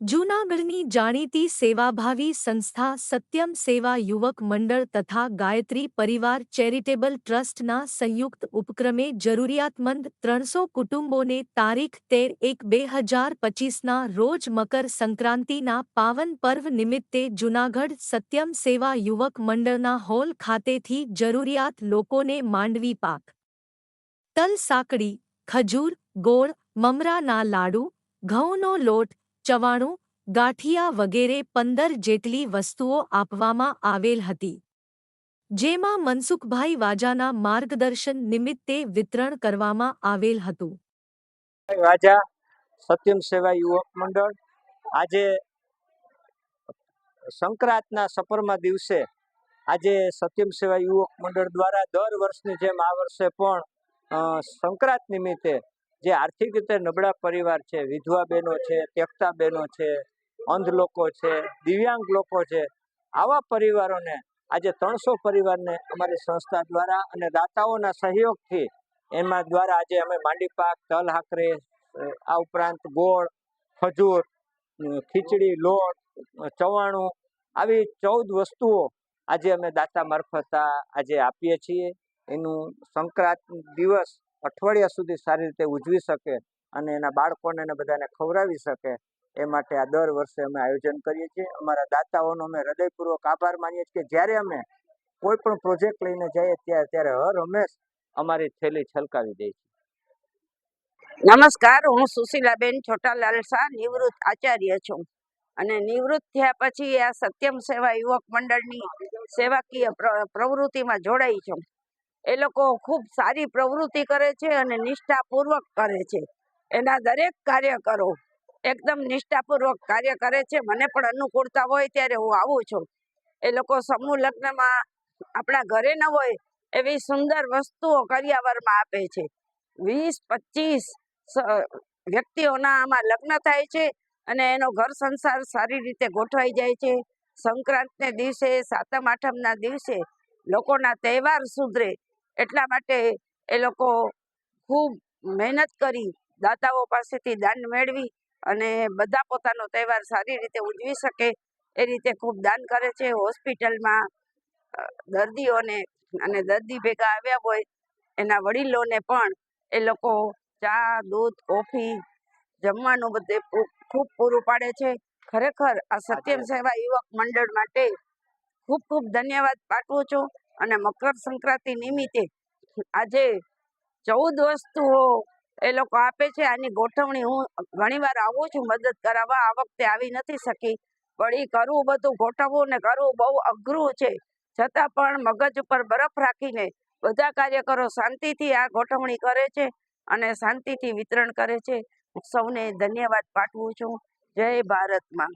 જૂનાગઢની જાણીતી સેવાભાવી સંસ્થા સત્યમ સેવા યુવક મંડળ તથા ગાયત્રી પરિવાર ચેરિટેબલ ટ્રસ્ટના સંયુક્ત ઉપક્રમે જરૂરિયાતમંદ ત્રણસો કુટુંબોને તારીખ તેર એક બે હજાર પચીસના રોજ મકર સંક્રાંતિના પાવન પર્વ નિમિત્તે જૂનાગઢ સત્યમ સેવા યુવક મંડળના હોલ ખાતેથી જરૂરિયાત લોકોને માંડવી પાક. તલ સાકડી ખજૂર, ગોળ, મમરાના લાડુ, ઘઉંનો લોટ ચવાણું, ગાંઠિયા વગેરે પંદર જેટલી વસ્તુઓ આપવામાં આવેલ હતી, જેમાં મનસુખભાઈ વાજાના માર્ગદર્શન નિમિત્તે વિતરણ કરવામાં આવેલ હતું. વાજા, સત્યમ સેવા યુવક મંડળ, આજે સંક્રાંતના સપરમા દિવસે આજે સત્યમ સેવા યુવક મંડળ દ્વારા દર વર્ષની જેમ આ વર્ષે પણ સંક્રાંત નિમિત્તે જે આર્થિક રીતે નબળા પરિવાર છે, વિધવા બહેનો છે, ત્યક્તા બહેનો છે, અંધ લોકો છે, દિવ્યાંગ લોકો છે, આવા પરિવારોને આજે ત્રણસો પરિવારને અમારી સંસ્થા દ્વારા અને દાતાઓના સહયોગથી એમાં દ્વારા આજે અમે માંડી પાક, તલ હાકરે આ ઉપરાંત ગોળ, ખજૂર ખીચડી, લોટ, ચવાણું આવી ચૌદ વસ્તુઓ આજે અમે દાતા મારફત આજે આપીએ છીએ. એનું સંક્રાંત દિવસ અઠવાડિયા સુધી સારી રીતે ઉજવી શકે અને એના બાળકોને અને બધાને ખવડાવી શકે, એ માટે આ દર વર્ષે અમે આયોજન કરીએ છીએ. અમારા દાતાઓનો અમે હૃદયપૂર્વક આભાર માનીએ છીએ કે જ્યારે અમે કોઈ પણ પ્રોજેક્ટ લઈને જઈએ ત્યારે ત્યારે હર હંમેશ અમારી થેલી છલકાવી દે છે. નમસ્કાર, હું સુશીલાબેન છોટાલાલ શાહ, નિવૃત્ત આચાર્ય છું. અને નિવૃત્ત થયા પછી આ સત્યમ સેવા યુવક મંડળની સેવાકીય પ્ર- પ્રવૃત્તિમાં જોડાઈ છું. એ લોકો ખૂબ સારી પ્રવૃત્તિ કરે છે અને નિષ્ઠાપૂર્વક કરે છે. એના દરેક કાર્યકરો એકદમ નિષ્ઠાપૂર્વક કાર્ય કરે છે. મને પણ અનુકૂળતા હોય ત્યારે હું આવું છું. એ લોકો સમૂહ લગ્નમાં આપણા ઘરે ન હોય એવી સુંદર વસ્તુઓ કરિયાવરમાં આપે છે. વીસ, પચીસ વ્યક્તિઓના આમાં લગ્ન થાય છે અને એનો ઘર સંસાર સારી રીતે ગોઠવાઈ જાય છે. સંક્રાંતને દિવસે, સાતમ, આઠમના દિવસે લોકોના તહેવાર સુધરે એટલા માટે એ લોકો ખૂબ મહેનત કરી દાતાઓ પાસેથી દાન મેળવી અને બધા પોતાનો તહેવાર સારી રીતે ઉજવી શકે એ રીતે ખૂબ દાન કરે છે. હોસ્પિટલમાં દર્દીઓને અને દર્દી ભેગા આવ્યા હોય એના વડીલોને પણ એ લોકો ચા દૂધ કોફી જમવાનું બધે ખૂબ પૂરું પાડે છે. ખરેખર આ સત્યમ સેવા યુવક મંડળ માટે ખૂબ ખૂબ ધન્યવાદ પાઠવું છું. અને મકર સંક્રાંતિ નિમિત્તે આજે ચૌદ વસ્તુઓ એ લોકો આપે છે. આની ગોઠવણી હું ઘણીવાર આવું છું, મદદ કરાવવા. આ વખતે આવી નથી શકી, પણ એ કરવું બધું ગોઠવવું ને કરવું બહુ અઘરું છે. છતાં પણ મગજ ઉપર બરફ રાખીને બધા કાર્યકરો શાંતિથી આ ગોઠવણી કરે છે અને શાંતિથી વિતરણ કરે છે. સૌને ધન્યવાદ પાઠવું છું. જય ભારતમાં.